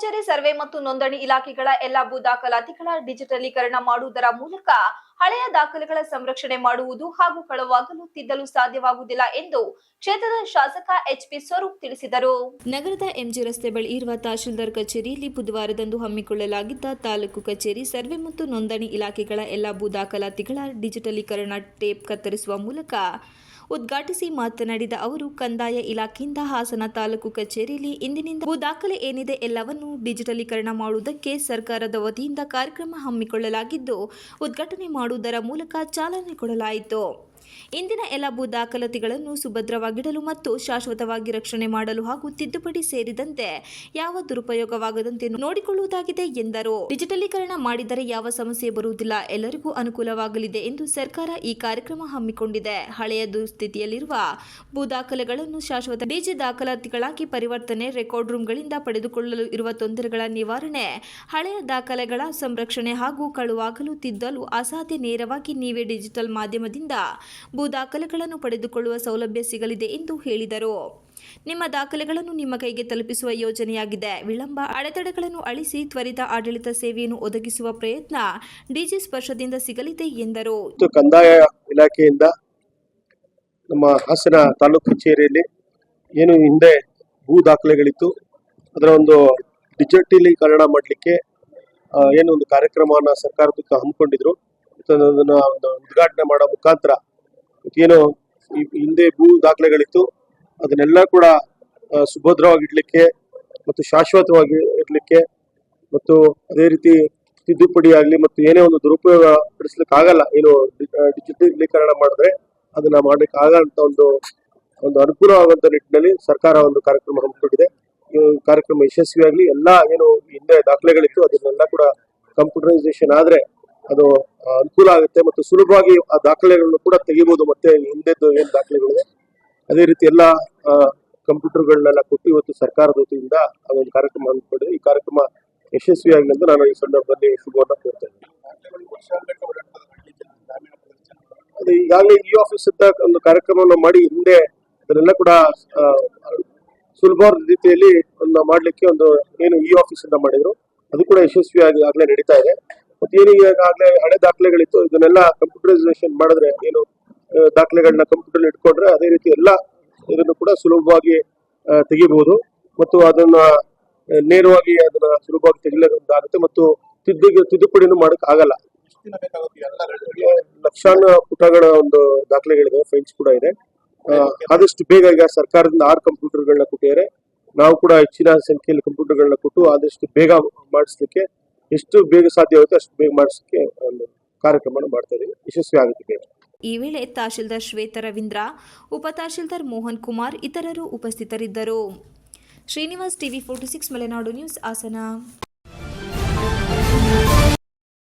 Survey ಮತ್ತು ನೋಂದಣಿ ಇಲಾಖೆಗಳ ಎಲ್ಲಾ ಭೂ ದಾಖಲಾತಿಗಳ ಡಿಜಿಟಲೀಕರಣ ಮಾಡುವುದರ ಮೂಲಕ ಹಳೆಯ ದಾಖಲೆಗಳ ಸಂರಕ್ಷಣೆ ಮಾಡುವುದು ಹಾಗೂ ಕಳವಾಗಲು ತಿದ್ದಲು ಸಾಧ್ಯವಾಗುವುದಿಲ್ಲ ಎಂದು ಕ್ಷೇತ್ರದ ಶಾಸಕ ಎಚ್ಪಿ ಸ್ವರೂಪ್ ತಿಳಿಸಿದರು. ನಗರದ ಎಂಜಿ ರಸ್ತೆ ಬಳಿ ಇರುವ ತಹಶೀಲ್ದಾರ್ ಕಚೇರಿಯಲ್ಲಿ ಬುಧವಾರದಂದು ಹಮ್ಮಿಕೊಳ್ಳಲಾಗಿದ್ದ ತಾಲೂಕು ಕಚೇರಿ ಸರ್ವೆ ಮತ್ತು ನೋಂದಣಿ ಇಲಾಖೆಗಳ ಎಲ್ಲಾ ಭೂ ದಾಖಲಾತಿಗಳ ಡಿಜಿಟಲೀಕರಣ ಟೇಪ್ ಕತ್ತರಿಸುವ ಮೂಲಕ ಉದ್ಘಾಟಿಸಿ ಮಾತನಾಡಿದ ಅವರು, ಕಂದಾಯ ಇಲಾಖೆಯಿಂದ ಹಾಸನ ತಾಲೂಕು ಕಚೇರಿಯಲ್ಲಿ ಇಂದಿನಿಂದ ಭೂ ದಾಖಲೆ ಏನಿದೆ ಎಲ್ಲವನ್ನು ಡಿಜಿಟಲೀಕರಣ ಮಾಡುವುದಕ್ಕೆ ಸರ್ಕಾರದ ವತಿಯಿಂದ ಕಾರ್ಯಕ್ರಮ ಹಮ್ಮಿಕೊಳ್ಳಲಾಗಿದ್ದು, ಉದ್ಘಾಟನೆ ಮಾಡುವುದರ ಮೂಲಕ ಚಾಲನೆ ಕೊಡಲಾಯಿತು. ಇಂದಿನ ಎಲ್ಲ ಭೂ ದಾಖಲಾತಿಗಳನ್ನು ಸುಭದ್ರವಾಗಿಡಲು ಮತ್ತು ಶಾಶ್ವತವಾಗಿ ರಕ್ಷಣೆ ಮಾಡಲು ಹಾಗೂ ತಿದ್ದುಪಡಿ ಸೇರಿದಂತೆ ಯಾವ ದುರುಪಯೋಗವಾಗದಂತೆ ನೋಡಿಕೊಳ್ಳುವುದಾಗಿದೆ ಎಂದರು. ಡಿಜಿಟಲೀಕರಣ ಮಾಡಿದರೆ ಯಾವ ಸಮಸ್ಯೆ ಬರುವುದಿಲ್ಲ, ಎಲ್ಲರಿಗೂ ಅನುಕೂಲವಾಗಲಿದೆ ಎಂದು ಸರ್ಕಾರ ಈ ಕಾರ್ಯಕ್ರಮ ಹಮ್ಮಿಕೊಂಡಿದೆ. ಹಳೆಯ ದುಸ್ಥಿತಿಯಲ್ಲಿರುವ ಭೂ ದಾಖಲೆಗಳನ್ನು ಶಾಶ್ವತ ಡಿಜಿ ದಾಖಲಾತಿಗಳಾಗಿ ಪರಿವರ್ತನೆ ರೆಕಾರ್ಡ್ ರೂಮ್ಗಳಿಂದ ಪಡೆದುಕೊಳ್ಳಲು ಇರುವ ತೊಂದರೆಗಳ ನಿವಾರಣೆ, ಹಳೆಯ ದಾಖಲೆಗಳ ಸಂರಕ್ಷಣೆ ಹಾಗೂ ಕಳುವಾಗಲು ತಿದ್ದಲು ಅಸಾಧ್ಯ ನೇರವಾಗಿ ನೀವೇ ಡಿಜಿಟಲ್ ಮಾಧ್ಯಮದಿಂದ ಭೂ ದಾಖಲೆಗಳನ್ನು ಪಡೆದುಕೊಳ್ಳುವ ಸೌಲಭ್ಯ ಸಿಗಲಿದೆ ಎಂದು ಹೇಳಿದರು. ನಿಮ್ಮ ದಾಖಲೆಗಳನ್ನು ನಿಮ್ಮ ಕೈಗೆ ತಲುಪಿಸುವ ಯೋಜನೆಯಾಗಿದೆ. ವಿಳಂಬ, ಅಡೆತಡೆಗಳನ್ನು ಅಳಿಸಿ ತ್ವರಿತ ಆಡಳಿತ ಸೇವೆಯನ್ನು ಒದಗಿಸುವ ಪ್ರಯತ್ನ ಡಿಜಿ ಸ್ಪರ್ಶದಿಂದ ಸಿಗಲಿದೆ ಎಂದರು. ಕಂದಾಯ ಇಲಾಖೆಯಿಂದ ನಮ್ಮ ಹಾಸನ ತಾಲೂಕು ಕಚೇರಿಯಲ್ಲಿ ಏನು ಹಿಂದೆ ಭೂ ದಾಖಲೆಗಳಿತ್ತು, ಅದರ ಒಂದು ಡಿಜಿಟಲೀಕರಣ ಮಾಡಲಿಕ್ಕೆ ಏನು ಒಂದು ಕಾರ್ಯಕ್ರಮವನ್ನು ಸರ್ಕಾರದಿಂದ ಹಮ್ಮಿಕೊಂಡಿದ್ರು. ಒಂದು ಉದ್ಘಾಟನೆ ಮಾಡೋ ಮುಖಾಂತರ ಏನು ಹಿಂದೆ ಭೂ ದಾಖಲೆಗಳಿತ್ತು, ಅದನ್ನೆಲ್ಲ ಕೂಡ ಸುಭದ್ರವಾಗಿಡ್ಲಿಕ್ಕೆ ಮತ್ತು ಶಾಶ್ವತವಾಗಿ ಇಡ್ಲಿಕ್ಕೆ ಮತ್ತು ಅದೇ ರೀತಿ ತಿದ್ದುಪಡಿ ಆಗಲಿ ಮತ್ತು ಏನೇ ಒಂದು ದುರುಪಯೋಗ ಪಡಿಸ್ಲಿಕ್ಕೆ ಆಗಲ್ಲ, ಏನು ಡಿಜಿಟಲೀಕರಣ ಮಾಡಿದ್ರೆ ಅದನ್ನ ಮಾಡ್ಲಿಕ್ಕೆ ಆಗಂತ ಒಂದು ಒಂದು ಅನುಕೂಲವಾಗುವಂತ ನಿಟ್ಟಿನಲ್ಲಿ ಸರ್ಕಾರ ಒಂದು ಕಾರ್ಯಕ್ರಮ ಹಮ್ಮಿಕೊಂಡಿದೆ. ಈ ಕಾರ್ಯಕ್ರಮ ಯಶಸ್ವಿಯಾಗಲಿ, ಎಲ್ಲ ಏನು ಹಿಂದೆ ದಾಖಲೆಗಳಿತ್ತು, ಅದನ್ನೆಲ್ಲ ಕೂಡ ಕಂಪ್ಯೂಟರೈಸೇಷನ್ ಆದ್ರೆ ಅದು ಅನುಕೂಲ ಆಗುತ್ತೆ ಮತ್ತು ಸುಲಭವಾಗಿ ಆ ದಾಖಲೆಗಳನ್ನು ಕೂಡ ತೆಗಿಬಹುದು ಮತ್ತೆ ಹಿಂದೆದ್ದು ಏನ್ ದಾಖಲೆಗಳಿದೆ. ಅದೇ ರೀತಿ ಎಲ್ಲ ಕಂಪ್ಯೂಟರ್ಗಳನ್ನೆಲ್ಲ ಕೊಟ್ಟು ಇವತ್ತು ಸರ್ಕಾರದ ವತಿಯಿಂದ ಆ ಒಂದು ಕಾರ್ಯಕ್ರಮ ಹಮ್ಮಿಕೊಂಡಿದೆ ಈ ಕಾರ್ಯಕ್ರಮ ಯಶಸ್ವಿಯಾಗಲಿ ಅಂತ ನಾನು ಈ ಸಂದರ್ಭದಲ್ಲಿ ಶುಭವನ್ನ ಕೋರ್ತಾ ಅದು ಈಗಾಗಲೇ ಇ ಆಫೀಸ್ ಅಂತ ಒಂದು ಕಾರ್ಯಕ್ರಮವನ್ನು ಮಾಡಿ ಹಿಂದೆ ಅದನ್ನೆಲ್ಲ ಕೂಡ ಸುಲಭವಾದ ರೀತಿಯಲ್ಲಿ ಒಂದು ಮಾಡ್ಲಿಕ್ಕೆ ಒಂದು ಏನು ಇ ಆಫೀಸ್ ಅಂತ ಮಾಡಿದ್ರು, ಅದು ಕೂಡ ಯಶಸ್ವಿಯಾಗಿ ಆಗ್ಲೇ ನಡೀತಾ ಇದೆ. ಮತ್ತೆ ಏನಿಗೆ ಈಗಾಗಲೇ ಹಳೆ ದಾಖಲೆಗಳಿತ್ತು. ಇದನ್ನೆಲ್ಲ ಕಂಪ್ಯೂಟರೈಸೇಷನ್ ಮಾಡಿದ್ರೆ ಏನು ದಾಖಲೆಗಳನ್ನ ಕಂಪ್ಯೂಟರ್ ಇಟ್ಕೊಂಡ್ರೆ ಅದೇ ರೀತಿ ಎಲ್ಲ ಇದನ್ನು ಕೂಡ ಸುಲಭವಾಗಿ ತೆಗಿಬಹುದು. ಮತ್ತು ಅದನ್ನ ನೇರವಾಗಿ ಅದನ್ನ ಸುಲಭವಾಗಿ ತೆಗಿಲಾಗುತ್ತೆ ಮತ್ತು ತಿದ್ದು ತಿದ್ದುಪಡಿನೂ ಮಾಡಕ್ ಆಗಲ್ಲ. ಲಕ್ಷಾಂತರ ಪುಟಗಳ ಒಂದು ದಾಖಲೆಗಳಿದೆ ಫೈಲ್ಸ್ ಕೂಡ ಇದೆ. ಆದಷ್ಟು ಬೇಗ ಈಗ ಸರ್ಕಾರದಿಂದ ಆರು ಕಂಪ್ಯೂಟರ್ಗಳನ್ನ ಕೊಟ್ಟಿದ್ದಾರೆ. ನಾವು ಕೂಡ ಹೆಚ್ಚಿನ ಸಂಖ್ಯೆಯಲ್ಲಿ ಕಂಪ್ಯೂಟರ್ಗಳನ್ನ ಕೊಟ್ಟು ಆದಷ್ಟು ಬೇಗ ಮಾಡಿಸ್ಲಿಕ್ಕೆ ಎಷ್ಟು ಬೇಗ ಸಾಧ್ಯ ಆಗುತ್ತೆ ಅಷ್ಟು ಬೇಗ ಮಾಡಿಸಕ್ಕೆ ಒಂದು ಕಾರ್ಯಕ್ರಮ ಮಾಡ್ತಾ ಯಶಸ್ವಿ ಆಗುತ್ತೆ ಈ ವೇಳೆ ತಹಶೀಲ್ದಾರ್ ಶ್ವೇತ ರವೀಂದ್ರ, ಉಪ ತಹಶೀಲ್ದಾರ್ ಮೋಹನ್ ಕುಮಾರ್ ಇತರರು ಉಪಸ್ಥಿತರಿದ್ದರು. Srinivas TV forty six Malenadu news Hassan.